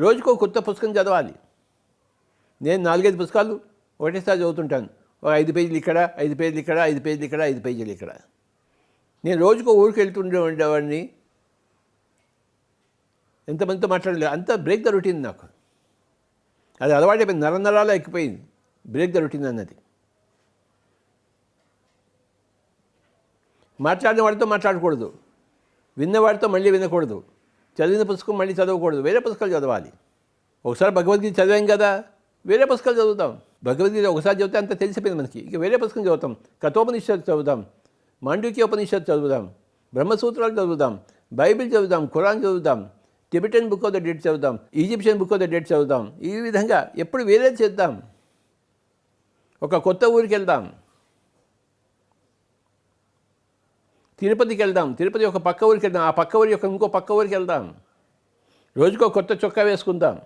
రోజుకో కొత్త పుస్తకం చదవాలి. నేను నాలుగైదు పుస్తకాలు ఒకటేసారి చదువుతుంటాను. ఒక ఐదు పేజీలు ఇక్కడ ఐదు పేజీలు ఇక్కడ ఐదు పేజీలు ఇక్కడ ఐదు పేజీలు ఇక్కడ. నేను రోజుకో ఊరికి వెళ్తుండే ఉండేవాడిని ఎంతమందితో మాట్లాడలేదు. అంత బ్రేక్ ద రొటీన్ నాకు. అది అలవాటైపోయింది నర నరాలు ఎక్కిపోయింది బ్రేక్ ద రొటీన్ అన్నది. మాట్లాడిన వాడితో మాట్లాడకూడదు. విన్నవాడితో మళ్ళీ వినకూడదు. చదివిన పుస్తకం మళ్ళీ చదవకూడదు. వేరే పుస్తకాలు చదవాలి. ఒకసారి భగవద్గీత చదివాం కదా వేరే పుస్తకాలు చదువుతాం. భగవద్గీత ఒకసారి చదివితే అంత తెలిసిపోయింది మనకి. ఇక వేరే పుస్తకం చదువుతాం. కథోపనిషత్తు చదువుతాం. మాండూక్య ఉపనిషత్తు చదువుదాం బ్రహ్మసూత్రాలు చదువుదాం బైబిల్ చదువుదాం ఖురాన్ చదువుదాం Tibetan book of the dead చదువుదాం Egyptian book of the dead చదువుదాం ఈ విధంగా ఎప్పుడు వేరే చేద్దాం. ఒక కొత్త ఊరికి వెళ్దాం. తిరుపతికి వెళ్దాం. తిరుపతి ఒక పక్క ఊరికి వెళ్దాం. ఆ పక్క ఊరి యొక్క ఇంకో పక్క ఊరికి వెళ్దాం. రోజుకో కొత్త చొక్కా వేసుకుందాం.